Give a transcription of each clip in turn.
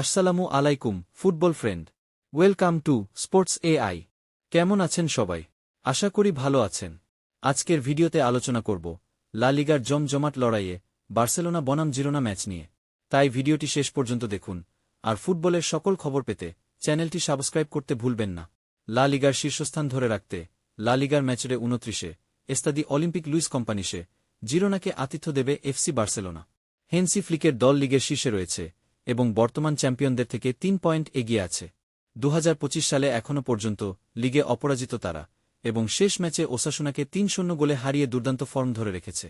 আসসালামু আলাইকুম, football friend. Welcome to sports AI. কেমন আছেন সবাই? আশা করি ভালো আছেন। আজকের ভিডিওতে আলোচনা করব, লা লিগার জমজমাট লড়াইয়ে বার্সেলোনা বনাম জিরোনা ম্যাচ নিয়ে। তাই ভিডিওটি শেষ পর্যন্ত দেখুন, আর ফুটবলের সকল খবর পেতে চ্যানেলটি সাবস্ক্রাইব করতে ভুলবেন না। লা লিগার শীর্ষস্থান ধরে রাখতে লা লিগার ম্যাচে উনত্রিশে এস্তাদি অলিম্পিক লুইস কোম্পানিসে জিরোনাকে আতিথ্য দেবে এফসি বার্সেলোনা। হেন্সি ফ্লিকের দল লিগের শীর্ষে রয়েছে এবং বর্তমান চ্যাম্পিয়নদের থেকে তিন পয়েন্ট এগিয়ে আছে। দু হাজার পঁচিশ সালে এখনও পর্যন্ত লিগে অপরাজিত তারা এবং শেষ ম্যাচে ওসাসুনাকে তিন শূন্য গোলে হারিয়ে দুর্দান্ত ফর্ম ধরে রেখেছে।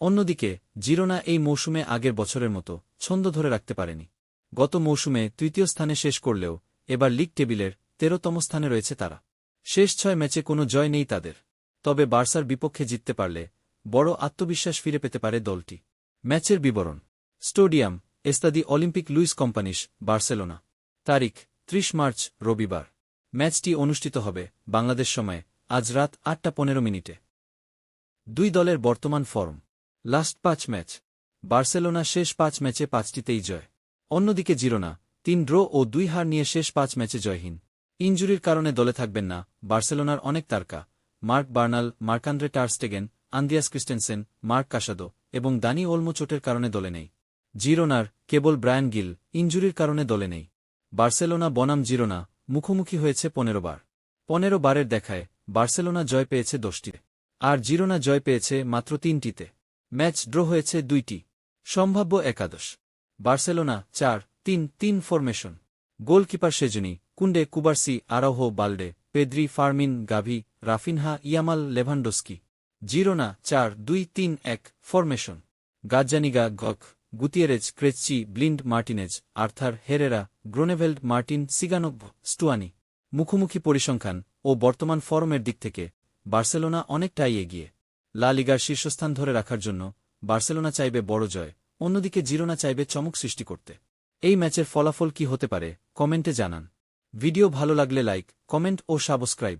অন্যদিকে, জিরোনা এই মৌসুমে আগের বছরের মতো ছন্দ ধরে রাখতে পারেনি। গত মৌসুমে তৃতীয় স্থানে শেষ করলেও এবার লিগ টেবিলের তেরোতম স্থানে রয়েছে তারা। শেষ ছয় ম্যাচে কোনো জয় নেই তাদের। তবে বার্সার বিপক্ষে জিততে পারলে বড় আত্মবিশ্বাস ফিরে পেতে পারে দলটি। ম্যাচের বিবরণ। Stadium Estadi Olimpic Lluis Companys Barcelona. তারিখ, ত্রিশ মার্চ, রবিবার। ম্যাচটি অনুষ্ঠিত হবে বাংলাদেশ সময়ে, আজ রাত আটটা পনেরো মিনিটে। দুই দলের বর্তমান ফর্ম। লাস্ট পাঁচ ম্যাচ। বার্সেলোনা শেষ পাঁচ ম্যাচে পাঁচটিতেই জয়। অন্যদিকে জিরোনা, তিন ড্র ও দুই হার নিয়ে শেষ পাঁচ ম্যাচে জয়হীন। ইঞ্জুরির কারণে দলে থাকবেন না বার্সেলোনার অনেক তারকা, Marc Bernal Marc Andre ter Stegen Andreas Christensen, Marc Casado এবং দানি ওলমো চোটের কারণে দলে নেই। জিরোনার, কেবল ব্রায়ান গিল ইঞ্জুরির কারণে দলে নেই। বার্সেলোনা বনাম জিরোনা, মুখোমুখি হয়েছে পনেরো বার। পনেরো বারের দেখায়, বার্সেলোনা জয় পেয়েছে দশটিতে। আর জিরোনা জয় পেয়েছে মাত্র তিনটিতে। ম্যাচ ড্র হয়েছে দুইটি। সম্ভাব্য একাদশ। বার্সেলোনা চার, তিন তিন formation. Goalkeeper Szczesny Kounde Cubarsi Araujo Balde, Pedri, Fermin, Gavi, Raphinha, Yamal Lewandowski. Girona চার, দুই, তিন, এক formation. Gazzaniga গক। Gutierrez Krejci Blind Martinez Arthur Herrera Groeneveld Martin Tsygankov Stuani মুখোমুখি পরিসংখ্যান ও বর্তমান ফরমের দিক থেকে বার্সেলোনা অনেকটাই এগিয়ে। লা লিগার শীর্ষস্থান ধরে রাখার জন্য বার্সেলোনা চাইবে বড় জয়, অন্যদিকে জিরোনা চাইবে চমক সৃষ্টি করতে। এই ম্যাচের ফলাফল কি হতে পারে, কমেন্টে জানান। ভিডিও ভালো লাগলে লাইক, কমেন্ট ও সাবস্ক্রাইব।